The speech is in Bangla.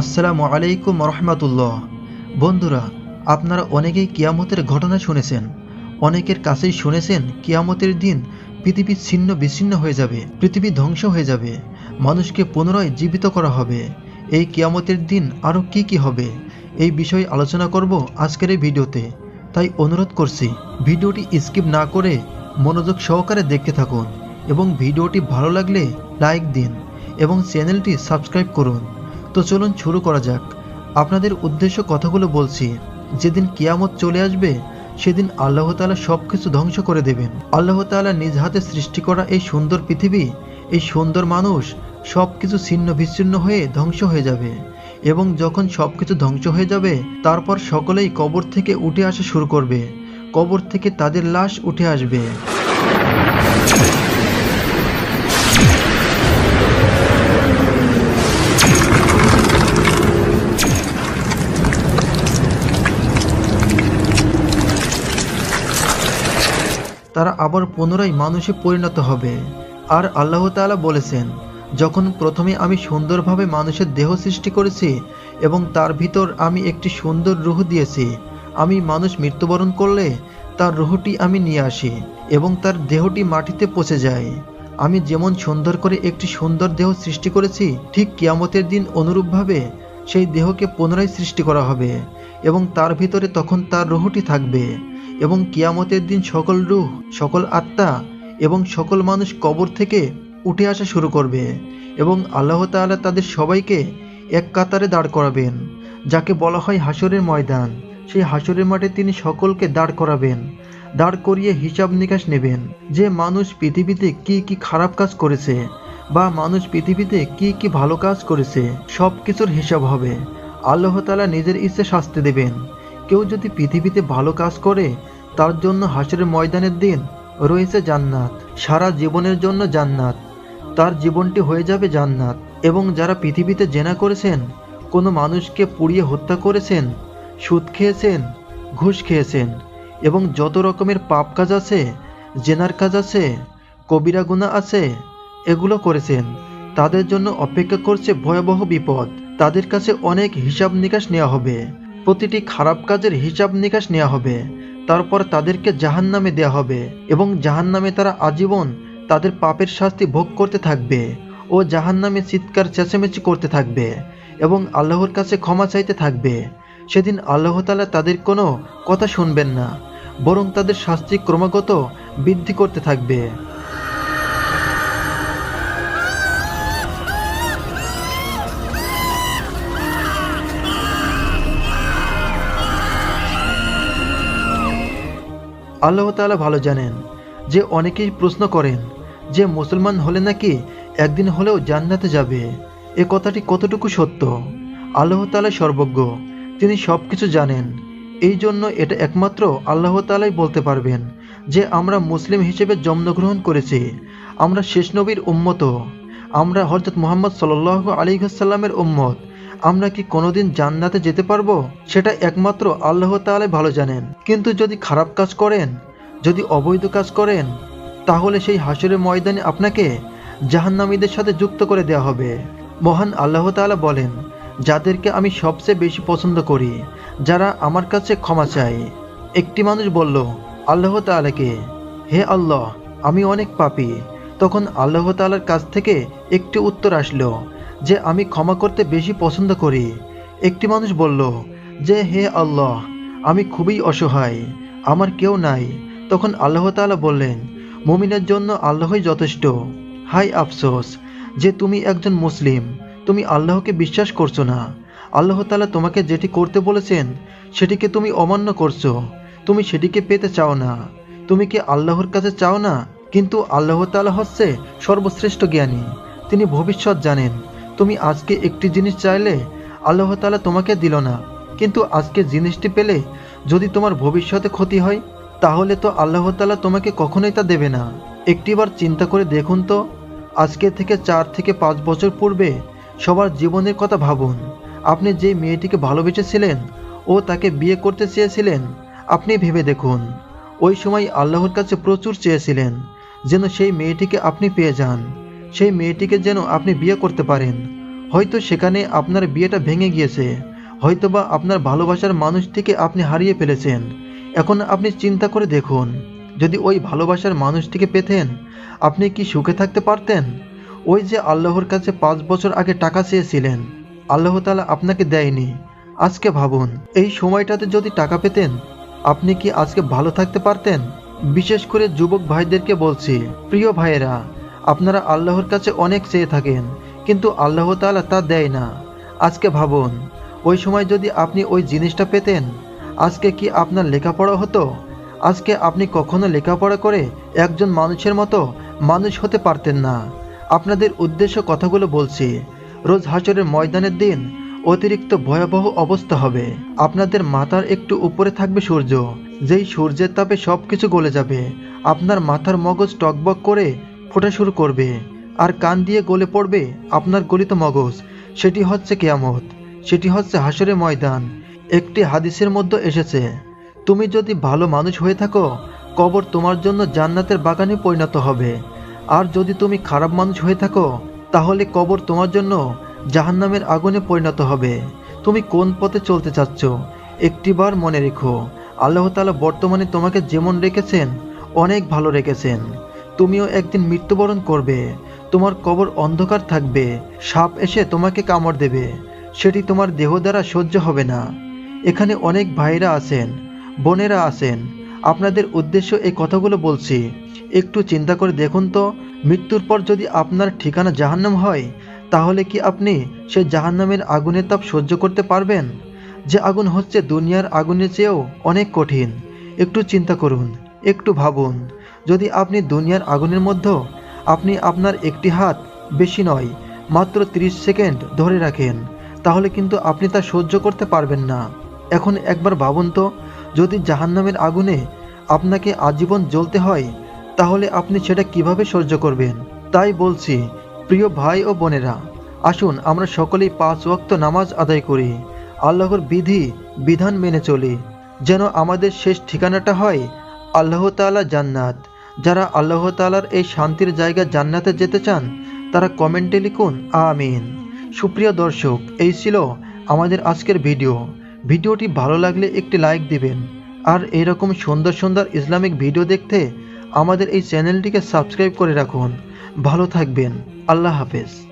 আসসালামু আলাইকুম রহমাতুল্লাহ। বন্ধুরা, আপনারা অনেকেই কিয়ামতের ঘটনা শুনেছেন। অনেকের কাছেই শুনেছেন কিয়ামতের দিন পৃথিবী ছিন্ন বিচ্ছিন্ন হয়ে যাবে, পৃথিবী ধ্বংস হয়ে যাবে, মানুষকে পুনরায় জীবিত করা হবে। এই কিয়ামতের দিন আরও কি কি হবে, এই বিষয়ে আলোচনা করব আজকের এই ভিডিওতে। তাই অনুরোধ করছি, ভিডিওটি স্কিপ না করে মনোযোগ সহকারে দেখতে থাকুন এবং ভিডিওটি ভালো লাগলে লাইক দিন এবং চ্যানেলটি সাবস্ক্রাইব করুন। তো চলুন শুরু করা যাক। আপনাদের উদ্দেশ্য কথাগুলো বলছি। যেদিন কিয়ামত চলে আসবে, সেদিন আল্লাহ তাআলা সব কিছু ধ্বংস করে দেবেন। আল্লাহ তাআলা নিজ হাতে সৃষ্টি করা এই সুন্দর পৃথিবী, এই সুন্দর মানুষ সব কিছু ছিন্ন বিচ্ছিন্ন হয়ে ধ্বংস হয়ে যাবে এবং যখন সব কিছু ধ্বংস হয়ে যাবে, তারপর সকলেই কবর থেকে উঠে আসা শুরু করবে। কবর থেকে তাদের লাশ উঠে আসবে। তারা আবার পুনরায় মানুষে পরিণত হবে। আর আল্লাহ তাআলা বলেছেন, যখন প্রথমে আমি সুন্দরভাবে মানুষের দেহ সৃষ্টি করেছি এবং তার ভিতর আমি একটি সুন্দর রুহ দিয়েছি, আমি মানুষ মৃত্যুবরণ করলে তার রুহটি আমি নিয়ে আসি এবং তার দেহটি মাটিতে পচে যায়। আমি যেমন সুন্দর করে একটি সুন্দর দেহ সৃষ্টি করেছি, ঠিক কিয়ামতের দিন অনুরূপভাবে সেই দেহকে পুনরায় সৃষ্টি করা হবে এবং তার ভিতরে তখন তার রুহটি থাকবে। এবং কিয়ামতের দিন সকল রুহ, সকল আত্মা এবং সকল মানুষ কবর থেকে উঠে আসা শুরু করবে এবং আল্লাহ তাআলা তাদের সবাইকে এক কাতারে দাঁড় করাবেন, যাকে বলা হয় হাসরের ময়দান। সেই হাসরের মাঠে তিনি সকলকে দাঁড় করাবেন, দাঁড় করিয়ে হিসাব নিকাশ নেবেন যে মানুষ পৃথিবীতে কি কি খারাপ কাজ করেছে বা মানুষ পৃথিবীতে কি কি ভালো কাজ করেছে সব কিছুর হিসাব হবে। আল্লাহ তাআলা নিজের ইচ্ছে শাস্তি দেবেন। কেউ যদি পৃথিবীতে ভালো কাজ করে, তার জন্য হাসরের ময়দানের দিন রয়েছে জান্নাত, সারা জীবনের জন্য জান্নাত। তার জীবনটি হয়ে যাবে জান্নাত। এবং যারা পৃথিবীতে জেনা করেছেন, কোনো মানুষকে পুড়িয়ে হত্যা করেছেন, সুদ খেয়েছেন, ঘুষ খেয়েছেন, এবং যত রকমের পাপ কাজ আছে, জেনার কাজ আছে, কবিরা গুণা আছে, এগুলো করেছেন। তাদের জন্য অপেক্ষা করছে ভয়াবহ বিপদ। তাদের কাছে অনেক হিসাব নিকাশ নেওয়া হবে। প্রতিটি খারাপ কাজের হিসাব নিকাশ নেওয়া হবে। তারপর তাদেরকে জাহান নামে দেওয়া হবে এবং জাহান নামে তারা আজীবন তাদের পাপের শাস্তি ভোগ করতে থাকবে ও জাহান নামে চিৎকার, চেঁচামেচি করতে থাকবে এবং আল্লাহর কাছে ক্ষমা চাইতে থাকবে। সেদিন আল্লাহ তালা তাদের কোনো কথা শুনবেন না, বরং তাদের শাস্তি ক্রমাগত বৃদ্ধি করতে থাকবে। আল্লাহ তাআলা ভালো জানেন যে অনেকেই প্রশ্ন করেন যে মুসলমান হলে নাকি একদিন হলেও জান্নাতে যাবে। এ কথাটি কতটুকু সত্য? আল্লাহ তাআলা সর্বজ্ঞ, তিনি সব কিছু জানেন। এই জন্য এটা একমাত্র আল্লাহ তাআলাই বলতে পারবেন যে আমরা মুসলিম হিসেবে জন্মগ্রহণ করেছি, আমরা শেষ নবীর উম্মত, আমরা হজরত মোহাম্মদ সাল্লাহ আলী সাল্লামের উম্মত আমরা কি কোনোদিন জান্নাতে যেতে পারব? সেটা একমাত্র আল্লাহ তাআলাই ভালো জানেন। কিন্তু যদি খারাপ কাজ করেন, যদি অবৈধ কাজ করেন, তাহলে সেই হাসরের ময়দানে আপনাকে জাহান্নামীদের সাথে যুক্ত করে দেওয়া হবে। মহান আল্লাহ তাআলা বলেন, যাদেরকে আমি সবচেয়ে বেশি পছন্দ করি, যারা আমার কাছে ক্ষমা চায়। একটি মানুষ বলল, আল্লাহ তাআলাকে, হে আল্লাহ, আমি অনেক পাপী। তখন আল্লাহ তাআলার কাছ থেকে একটি উত্তর আসলো যে আমি ক্ষমা করতে বেশি পছন্দ করি। একটি মানুষ বলল, যে হে আল্লাহ, আমি খুবই অসহায়, আমার কেউ নাই। তখন আল্লাহ তাআলা বললেন, মুমিনের জন্য আল্লাহই যথেষ্ট। হাই আফসোস, যে তুমি একজন মুসলিম, তুমি আল্লাহকে বিশ্বাস করছ না। আল্লাহ তাআলা তোমাকে যেটি করতে বলেছেন, সেটিকে তুমি অমান্য করছ। তুমি সেটিকে পেতে চাও না। তুমি কি আল্লাহর কাছে চাও না? কিন্তু আল্লাহ তালা হচ্ছে সর্বশ্রেষ্ঠ জ্ঞানী। তিনি ভবিষ্যৎ জানেন। তুমি আজকে একটি জিনিস চাইলে আল্লাহ তালা তোমাকে দিল না। কিন্তু আজকে জিনিসটি পেলে যদি তোমার ভবিষ্যতে ক্ষতি হয়, তাহলে তো আল্লাহ তালা তোমাকে কখনোই তা দেবে না। একটিবার চিন্তা করে দেখুন তো, আজকে থেকে চার থেকে পাঁচ বছর পূর্বে সবার জীবনের কথা ভাবুন। আপনি যে মেয়েটিকে ভালোবেসেছিলেন ও তাকে বিয়ে করতে চেয়েছিলেন, আপনি ভেবে দেখুন। ওই সময় আল্লাহর কাছে প্রচুর চেয়েছিলেন, যেন সেই মেয়েটিকে আপনি পেয়ে যান। সেই মেয়েটিকে যেন আপনি বিয়ে করতে পারেন। হয়তো সেখানে আপনার বিয়েটা ভেঙে গিয়েছে। হয়তোবা আপনার ভালোবাসার মানুষটিকে আপনি হারিয়ে ফেলেছেন। এখন আপনি চিন্তা করে দেখুন, যদি ওই ভালোবাসার মানুষটিকে পেতেন, আপনি কি সুখে থাকতে পারতেন? ওই যে আল্লাহর কাছে পাঁচ বছর আগে টাকা চেয়েছিলেন, আল্লাহ তালা আপনাকে দেয়নি। আজকে ভাবুন, এই সময়টাতে যদি টাকা পেতেন, আপনি কি আজকে ভালো থাকতে পারতেন? বিশেষ করে যুবক ভাইদেরকে বলছি, প্রিয় ভাইয়েরা আপনারা আল্লাহর কাছে অনেক চেয়ে থাকেন, কিন্তু আল্লাহ তাআলা তা দেয় না। আজকে ভাবুন, ওই সময় যদি আপনি ওই জিনিসটা পেতেন, আজকে কি আপনার লেখাপড়া হতো? আজকে আপনি কখনো লেখাপড়া করে একজন মানুষের মতো মানুষ হতে পারতেন না। আপনাদের উদ্দেশ্য কথাগুলো বলছি, রোজ হাসরের ময়দানের দিন অতিরিক্ত ভয়াবহ অবস্থা হবে। আপনাদের মাথার একটু উপরে থাকবে সূর্য, যেই সূর্যের তাপে সব কিছু গলে যাবে। আপনার মাথার মগজ টকবক করে ফোটা শুরু করবে। আর কান দিয়ে গলে পড়বে আপনার গলিত মগজ। সেটি হচ্ছে কেয়ামত। সেটি হচ্ছে হাসরে ময়দান। একটি হাদিসের মধ্যে এসেছে, তুমি যদি ভালো মানুষ হয়ে থাকো, কবর তোমার জন্য জান্নাতের বাগানে পরিণত হবে। আর যদি তুমি খারাপ মানুষ হয়ে থাকো, তাহলে কবর তোমার জন্য জাহান্নামের আগুনে পরিণত হবে। তুমি কোন পথে চলতে চাচ্ছ? একটিবার মনে রেখো, আল্লাহ তাআলা বর্তমানে তোমাকে যেমন রেখেছেন, অনেক ভালো রেখেছেন। তুমিও একদিন মৃত্যুবরণ করবে। তোমার কবর অন্ধকার থাকবে। সাপ এসে তোমাকে কামড় দেবে। সেটি তোমার দেহ দ্বারা সহ্য হবে না। এখানে অনেক ভাইরা আছেন, বোনেরা আছেন। আপনাদের উদ্দেশ্য এই কথাগুলো বলছি। একটু চিন্তা করে দেখুন তো, মৃত্যুর পর যদি আপনার ঠিকানা জাহান্নাম হয়, তাহলে কি আপনি সে জাহান্নামের আগুনের তাপ সহ্য করতে পারবেন? যে আগুন হচ্ছে দুনিয়ার আগুনের চেয়েও অনেক কঠিন। একটু চিন্তা করুন, একটু ভাবুন। যদি আপনি দুনিয়ার আগুনের মধ্যে, আপনি আপনার একটি হাত বেশি নয়, মাত্র 30 সেকেন্ড ধরে রাখেন, তাহলে কিন্তু আপনি তা সহ্য করতে পারবেন না। এখন একবার ভাবুন তো, যদি জাহান্নামের আগুনে আপনাকে আজীবন জ্বলতে হয়, তাহলে আপনি সেটা কীভাবে সহ্য করবেন? তাই বলছি, প্রিয় ভাই ও বোনেরা, আসুন আমরা সকলেই পাঁচ ওয়াক্ত নামাজ আদায় করি, আল্লাহর বিধি, বিধান মেনে চলি, যেন আমাদের শেষ ঠিকানাটা হয় আল্লাহ তাআলা জান্নাত। যারা আল্লাহ তালার এই শান্তির জায়গা জান্নাতে যেতে চান, তারা কমেন্টে লিখুন, আমিন। সুপ্রিয় দর্শক, এই ছিল আমাদের আজকের ভিডিও। ভিডিওটি ভালো লাগলে একটি লাইক দিবেন। আর এরকম সুন্দর সুন্দর ইসলামিক ভিডিও দেখতে আমাদের এই চ্যানেলটিকে সাবস্ক্রাইব করে রাখুন। ভালো থাকবেন। আল্লাহ হাফেজ।